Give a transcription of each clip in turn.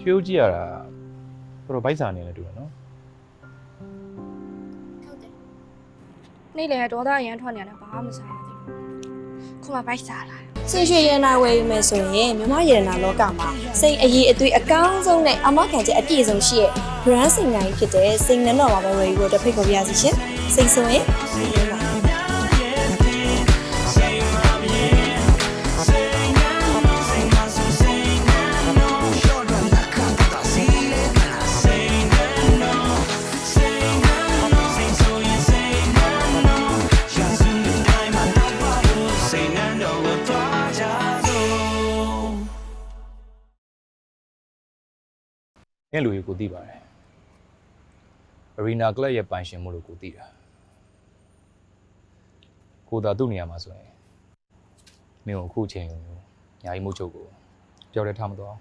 ရွှေဦးကြည့်ရတာတော်တော်ဗိုက်စာနေနေတူတယ်နော်ဟုတ်တယ်နေ့လေဒေါသရမ်းထွက်နေတယ်ဘာမှမစားရသေးဘူးခုမှပိုက်စားလာစင်ရွှေရနာဝယ်ယူမယ်ဆိုရင်မြမရတနာလောကမှာစိတ်အရေးအသွေးအကောင်းဆုံးနဲ့အမခံချက်အပြည့်စုံရှိတဲ့ brand စိန်တိုင်းဖြစ်တဲ့စိန်နန်းတော်မှာပဲဝယ်ယူဖို့တစ်ဖိတ်ခေါ်ပြရစီရှင်စိတ်ဆိုရင် စိတ်ပါငဲ့လူကြီးကိုသိပါတယ် Arena Club ရဲ့ပိုင်ရှင်မို့လို့ကိုသိတာကိုသာသူ့နေရာမှာဆိုရင်မင်းကိုအခုအချိန်ကိုညာကြီးမို့ချုပ်ကိုကြောက်တဲ့ထားမတော့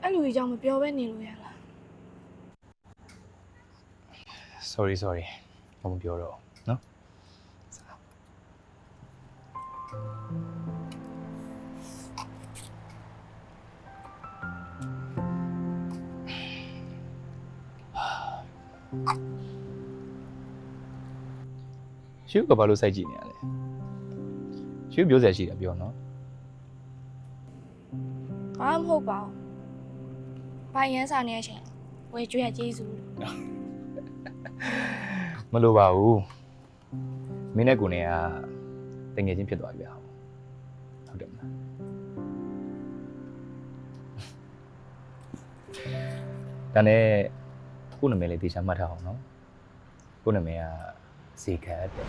အဲ့လူကြီးကြောင့်မပြောဘဲနေလို့ရလား sorry sorry ဘာမှမပြောတော့နော် ရှုပ်ကဘာလို့စိုက်ကြည့်နေရလဲရှုပ်ပြောစရာရှိတာပြောနော်ဘာမှမဟုတ်ပါဘူးပိုင်ရန်စားနေတဲ့အချိန်ဝယ်ကျွေးရကျေးဇူးလို့မလိုပါဘူးမင်းနဲ့ကိုနေက တငယ်ချင်းဖြစ်သွားပြီဗျာဟုတ်တယ်မလားဒါနဲ့ကို့နာမည်လေးတေချာမှတ်ထားအောင်နော်ကို့နာမည်ကဇေခတ်တဲ့